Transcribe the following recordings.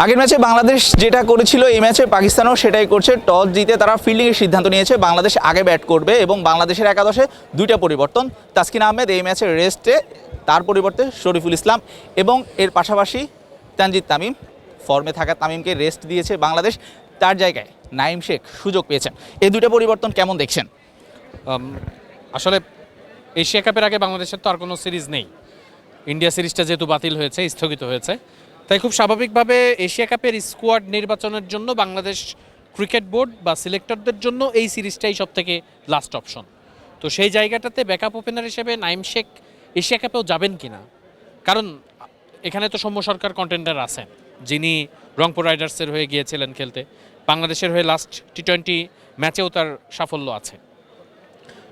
আগের ম্যাচে বাংলাদেশ যেটা করেছিল, এই ম্যাচে পাকিস্তানও সেটাই করছে। টস জিতে তারা ফিল্ডিংয়ের সিদ্ধান্ত নিয়েছে, বাংলাদেশ আগে ব্যাট করবে এবং বাংলাদেশের একাদশে দুইটা পরিবর্তন। তাসকিন আহমেদ এই ম্যাচে রেস্টে, তার পরিবর্তে শরীফুল ইসলাম এবং এর পাশাপাশি তানজিদ তামিম, ফর্মে থাকা তামিমকে রেস্ট দিয়েছে বাংলাদেশ। তার জায়গায় নাইম শেখ সুযোগ পেয়েছেন। এই দুইটা পরিবর্তন কেমন দেখছেন? আসলে এশিয়া কাপের আগে বাংলাদেশের তো আর কোনো সিরিজ নেই। ইন্ডিয়া সিরিজটা যেহেতু বাতিল হয়েছে, স্থগিত হয়েছে তাই খুব স্বাভাবিকভাবে এশিয়া কাপের স্কোয়াড নির্বাচনের জন্য বাংলাদেশ ক্রিকেট বোর্ড বা সিলেক্টরদের জন্য এই সিরিজটাই সব থেকে লাস্ট অপশন তো সেই জায়গাটাতে ব্যাকআপ ওপেনার হিসেবে নাইম শেখ এশিয়া কাপেও যাবেন কিনা? কারণ এখানে তো সৌম্য সরকার কন্টেন্ডার আছেন, যিনি রংপুর রাইডার্সের হয়ে গিয়েছিলেন খেলতে। বাংলাদেশের হয়ে লাস্ট টি টোয়েন্টি ম্যাচেও তার সাফল্য আছে।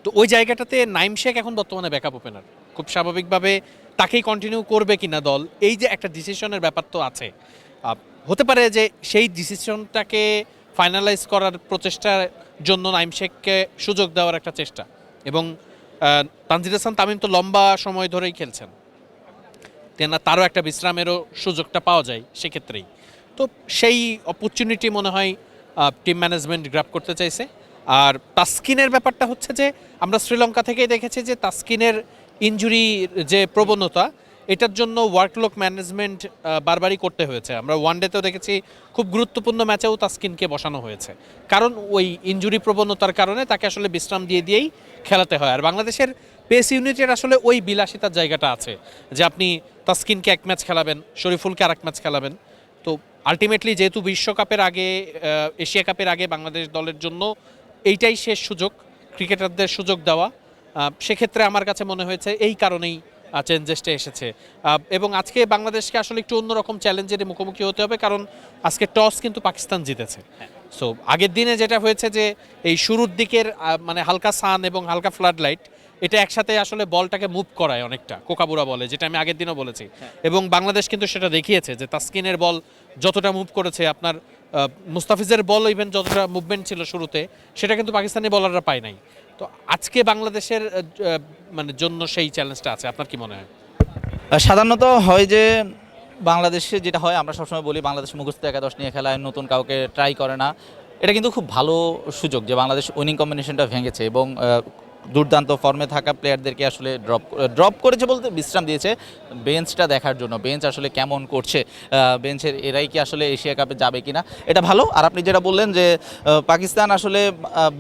তো ওই জায়গাটাতে নাইম শেখ এখন বর্তমানে ব্যাকআপ ওপেনার খুব স্বাভাবিকভাবে তাকেই কন্টিনিউ করবে কিনা দল এই যে একটা ডিসিশনের ব্যাপার তো আছে। হতে পারে যে সেই ডিসিশনটাকে ফাইনালাইজ করার প্রচেষ্টার জন্য নাইম শেখকে সুযোগ দেওয়ার একটা চেষ্টা। এবং আহ, তানজিদ হাসান তামিম তো লম্বা সময় ধরেই খেলছেন। তারও একটা বিশ্রামেরও সুযোগটা পাওয়া যায় সেক্ষেত্রেই। তো সেই অপরচুনিটি মনে হয় টিম ম্যানেজমেন্ট গ্রাপ করতে চাইছে। আর তাস্কিনের ব্যাপারটা হচ্ছে যে আমরা শ্রীলঙ্কা থেকেই দেখেছি যে তাস্কিনের ইনজুরি যে প্রবণতা, এটার জন্য ওয়ার্কলোক ম্যানেজমেন্ট বারবারই করতে হয়েছে। আমরা ওয়ানডেতেও দেখেছি খুব গুরুত্বপূর্ণ ম্যাচেও তাস্কিনকে বসানো হয়েছে। কারণ ওই ইনজুরি প্রবণতার কারণে তাকে আসলে বিশ্রাম দিয়ে দিয়েই খেলাতে হয়। আর বাংলাদেশের পেস ইউনিটের আসলে ওই বিলাসিতার জায়গাটা আছে, যে আপনি তাস্কিনকে এক ম্যাচ খেলাবেন, শরীফুলকে আর এক ম্যাচ খেলাবেন। তো আলটিমেটলি যেহেতু বিশ্বকাপের আগে এশিয়া কাপের আগে বাংলাদেশ দলের জন্য এইটাই শেষ সুযোগ, ক্রিকেটারদের সুযোগ দেওয়া। সেক্ষেত্রে আমার কাছে মনে হয়েছে এই কারণেই চেঞ্জেসটা এসেছে। এবং আজকে বাংলাদেশকে আসলে একটু অন্যরকম চ্যালেঞ্জের মুখোমুখি হতে হবে কারণ আজকে টস কিন্তু পাকিস্তান জিতেছে। সো আগের দিনে যেটা হয়েছে যে এই শুরুর দিকের মানে হালকা সান এবং হালকা ফ্লাড লাইট এটা একসাথে আসলে বলটাকে মুভ করায় অনেকটা কোকাবুরা বলে যেটা আমি আগের দিনও বলেছি। এবং বাংলাদেশ কিন্তু সেটা দেখিয়েছে যে তাস্কিনের বল যতটা মুভ করেছে আপনার মুস্তাফিজের বল ইভেন যতটা মুভমেন্ট ছিল শুরুতে সেটা কিন্তু পাকিস্তানি বলাররা পায় নাই। তো আজকে বাংলাদেশের মানে জন্য সেই চ্যালেঞ্জটা আছে, আপনার কি মনে হয়? সাধারণত হয় যে বাংলাদেশে যেটা হয়, আমরা সবসময় বলি বাংলাদেশ মুখস্থ একাদশ নিয়ে খেলায় নতুন কাউকে ট্রাই করে না। এটা কিন্তু খুব ভালো সুযোগ যে বাংলাদেশ উইনিং কম্বিনেশনটা ভেঙেছে এবং দুর্দান্ত ফর্মে থাকা প্লেয়ারদেরকে আসলে ড্রপ ড্রপ করেছে বলতে বিশ্রাম দিয়েছে বেঞ্চটা দেখার জন্য। বেঞ্চ আসলে কেমন করছে? বেঞ্চের এরাই কি আসলে এশিয়া কাপে যাবে কিনা? এটা ভালো। আর আপনি যেটা বললেন যে পাকিস্তান আসলে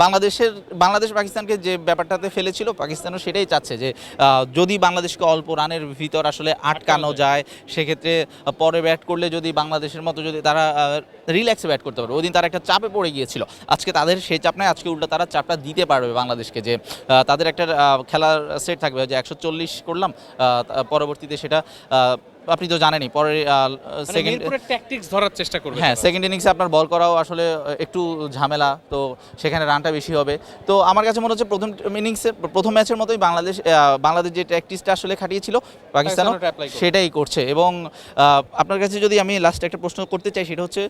বাংলাদেশের, বাংলাদেশ পাকিস্তানকে যে ব্যাপারটাতে ফেলেছিল, পাকিস্তানও সেটাই চাচ্ছে যে যদি বাংলাদেশকে অল্প রানের ভিতর আসলে আটকানো যায়, সেক্ষেত্রে পরে ব্যাট করলে যদি বাংলাদেশের মতো যদি তারা রিল্যাক্সে ব্যাট করতে পারবে। ওই দিন তারা একটা চাপে পড়ে গিয়েছিল। আজকে তাদের সেই চাপ নাই আজকে উল্টো তারা চাপটা দিতে পারবে বাংলাদেশকে যে তাদের একটা খেলার সেট থাকবে যে একশো চল্লিশ করলাম পরবর্তীতে সেটা আপনি তো জানেনই পরে সেকেন্ড ট্যাকটিক্স ধরার চেষ্টা করবে হ্যাঁ সেকেন্ড ইনিংসে আপনার বল করাও আসলে একটু ঝামেলা তো সেখানে রানটা বেশি হবে। তো আমার কাছে মনে হচ্ছে প্রথম ইনিংসে প্রথম ম্যাচের মতোই বাংলাদেশ বাংলাদেশ যে প্র্যাকটিসটা আসলে খাটিয়েছিল পাকিস্তানও করবে। সেটাই করছে। এবং আপনার কাছে যদি আমি লাস্ট একটা প্রশ্ন করতে চাই সেটা হচ্ছে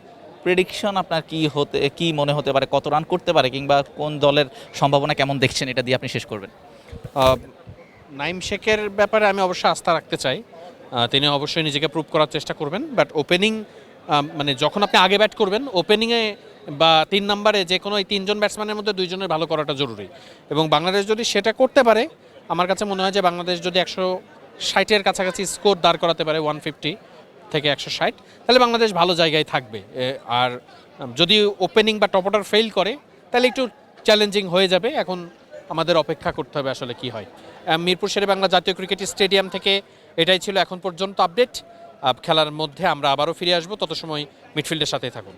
প্রেডিকশন আপনার কি হতে, কি মনে হতে পারে, কত রান করতে পারে কিংবা কোন দলের সম্ভাবনা কেমন দেখছেন এটা দিয়ে আপনি শেষ করবেন? নাইম শেখের ব্যাপারে আমি অবশ্যই আস্থা রাখতে চাই। তিনি অবশ্যই নিজেকে প্রুভ করার চেষ্টা করবেন বাট ওপেনিং মানে যখন আপনি আগে ব্যাট করবেন ওপেনিংয়ে বা তিন নম্বরে যে কোনো এই তিনজন ব্যাটসম্যানের মধ্যে দুইজনের ভালো করাটা জরুরি। এবং বাংলাদেশ যদি সেটা করতে পারে, আমার কাছে মনে হয় যে বাংলাদেশ যদি একশো ষাটের কাছাকাছি স্কোর দাঁড় করাতে পারে ওয়ান ফিফটি থেকে একশো ষাট, তাহলে বাংলাদেশ ভালো জায়গায় থাকবে। আর যদি ওপেনিং বা টপ অর্ডার ফেল করে, তাহলে একটু চ্যালেঞ্জিং হয়ে যাবে। এখন আমাদের অপেক্ষা করতে হবে আসলে কি হয়। মিরপুর শেরে বাংলা জাতীয় ক্রিকেট স্টেডিয়াম থেকে এটাই ছিল এখন পর্যন্ত আপডেট খেলার মধ্যে আমরা আবারও ফিরে আসব তত সময় মিডফিল্ডের সাথে থাকুন।